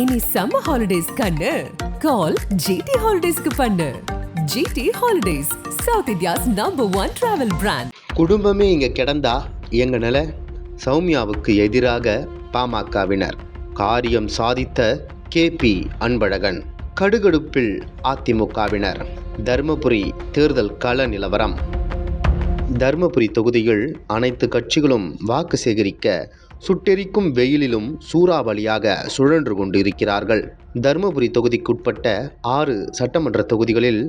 இனி summer holidays கண்ணு. கால் GT ஹாலிடேஸ்க்கு பண்ணு. GT holidays south India's number one travel brand குடும்பமே இங்கே கிடந்தா எங்க நிலை சௌமியாவுக்கு எதிராக பாமகவினர் காரியம் சாதித்த கேபி அன்பழகன் கடுகடுப்பில் அதிமுகவினர் தருமபுரி தேர்தல் கள நிலவரம். தருமபுரி தொகுதியில் அனைத்து கட்சிகளும் வாக்கு சேகரிக்க சுட்டெரிக்கும் வெயிலிலும் சூறாவளியாக சுழன்று கொண்டிருக்கிறார்கள். தருமபுரி தொகுதிக்குட்பட்ட ஆறு சட்டமன்ற தொகுதிகளில்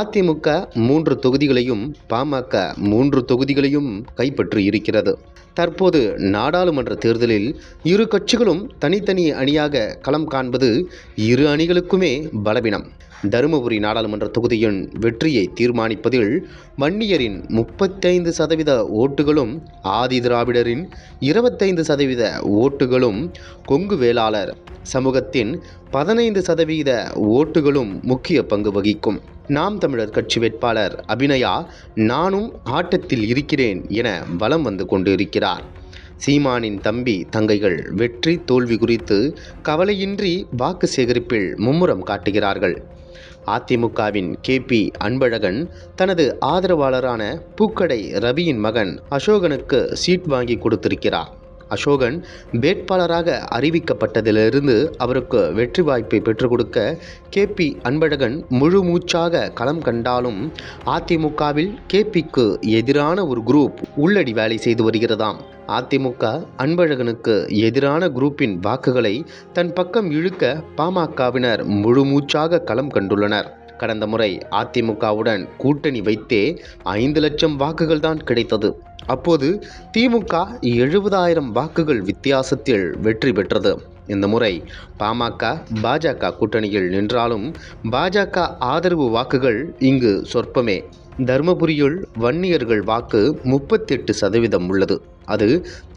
அதிமுக மூன்று தொகுதிகளையும் பாமக மூன்று தொகுதிகளையும் கைப்பற்றி இருக்கிறது. தற்போது நாடாளுமன்ற தேர்தலில் இரு கட்சிகளும் தனித்தனி அணியாக களம் காண்பது இரு அணிகளுக்குமே பலவீனம். தருமபுரி நாடாளுமன்ற தொகுதியின் வெற்றியை தீர்மானிப்பதில் வன்னியரின் முப்பத்தைந்து சதவீத ஓட்டுகளும் ஆதி திராவிடரின் இருபத்தைந்து சதவீத ஓட்டுகளும் கொங்கு வேளாளர் சமூகத்தின் பதினைந்து சதவீத ஓட்டுகளும் முக்கிய பங்கு வகிக்கும். நாம் தமிழர் கட்சி வேட்பாளர் அபிநயா நானும் ஆட்டத்தில் இருக்கிறேன் என வலம் வந்து கொண்டிருக்கிறார். சீமானின் தம்பி தங்கைகள் வெற்றி தோல்வி குறித்து கவலையின்றி வாக்கு சேகரிப்பில் மும்முரம் காட்டுகிறார்கள். அதிமுகவின் கேபி அன்பழகன் தனது ஆதரவாளரான பூக்கடை ரவியின் மகன் அசோகனுக்கு சீட் வாங்கி கொடுத்திருக்கிறார். அசோகன் வேட்பாளராக அறிவிக்கப்பட்டதிலிருந்து அவருக்கு வெற்றி வாய்ப்பை பெற்றுக் கொடுக்க கேபி அன்பழகன் முழு மூச்சாக களம் கண்டாலும் அதிமுகவில் கேபிக்கு எதிரான ஒரு குரூப் உள்ளடி வேலை செய்து வருகிறதாம். அதிமுக அன்பழகனுக்கு எதிரான குரூப்பின் வாக்குகளை தன் பக்கம் இழுக்க பாமகவினர் முழுமூச்சாக களம் கண்டுள்ளனர். கடந்த முறை அதிமுகவுடன் கூட்டணி வைத்தே ஐந்து லட்சம் வாக்குகள் தான் கிடைத்தது. அப்போது திமுக எழுபதாயிரம் வாக்குகள் வித்தியாசத்தில் வெற்றி பெற்றது. இந்த முறை பாமக பாஜக கூட்டணியில் நின்றாலும் பாஜக ஆதரவு வாக்குகள் இங்கு சொற்பமே. தருமபுரியில் வன்னியர்கள் வாக்கு முப்பத்தெட்டு சதவீதம் உள்ளது. அது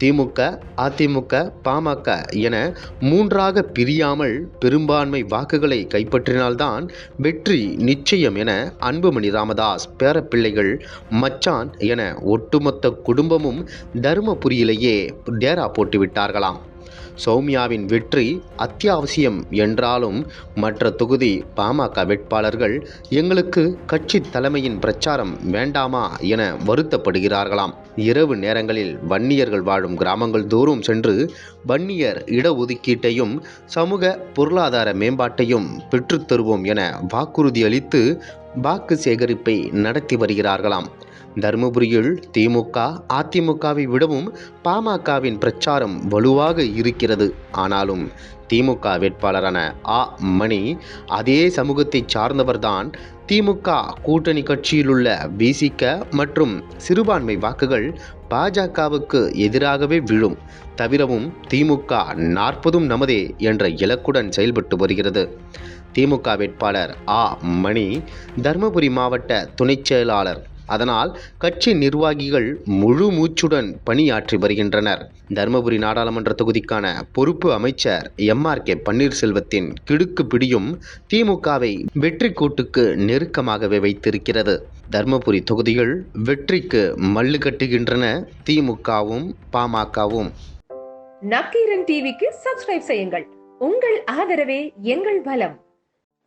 திமுக அதிமுக பாமக என மூன்றாக பிரியாமல் பெரும்பான்மை வாக்குகளை கைப்பற்றினால்தான் வெற்றி நிச்சயம் என அன்புமணி ராமதாஸ் பேரப்பிள்ளைகள் மச்சான் என ஒட்டுமொத்த குடும்பமும் தருமபுரியிலேயே டேரா போட்டுவிட்டார்களாம். சௌமியாவின் வெற்றி அத்தியாவசியம் என்றாலும் மற்ற தொகுதி பாமக வேட்பாளர்கள் எங்களுக்கு கட்சி தலைமையின் பிரச்சாரம் வேண்டாமா என வருத்தப்படுகிறார்களாம். இரவு நேரங்களில் வன்னியர்கள் வாழும் கிராமங்கள் தோறும் சென்று வன்னியர் இடஒதுக்கீட்டையும் சமூக பொருளாதார மேம்பாட்டையும் பெற்றுத்தருவோம் என வாக்குறுதி அளித்து வாக்கு சேகரிப்பை நடத்தி வருகிறார்களாம். தருமபுரியில் திமுக அதிமுகவை விடவும் பாமகவின் பிரச்சாரம் வலுவாக இருக்கிறது. ஆனாலும் திமுக வேட்பாளரான ஆ. மணி அதே சமூகத்தை சார்ந்தவர்தான். திமுக கூட்டணி கட்சியிலுள்ள விசிக மற்றும் சிறுபான்மை வாக்குகள் பாஜகவுக்கு எதிராகவே விழும். தவிரவும் திமுக நாற்பதும் நமதே என்ற இலக்குடன் செயல்பட்டு வருகிறது. திமுக வேட்பாளர் ஆ. மணி தருமபுரி மாவட்ட துணைச் செயலாளர் அதனால் கட்சி நிர்வாகிகள் முழு மூச்சுடன் பணியாற்றி வருகின்றனர். தருமபுரி நாடாளுமன்ற தொகுதிக்கான பொறுப்பு அமைச்சர் எம்ஆர் கே பன்னீர்செல்வத்தின் கிடுக்கு பிடியும் திமுகவை வெற்றி கூட்டுக்கு நெருக்கமாகவே வைத்திருக்கிறது. தருமபுரி தொகுதிகள் வெற்றிக்கு மல்லு கட்டுகின்றன. திமுகவும் பாமகவும். நக்கீரன் டிவிக்கு சப்ஸ்கிரைப் செய்யுங்கள். உங்கள் ஆதரவே எங்கள் பலம்.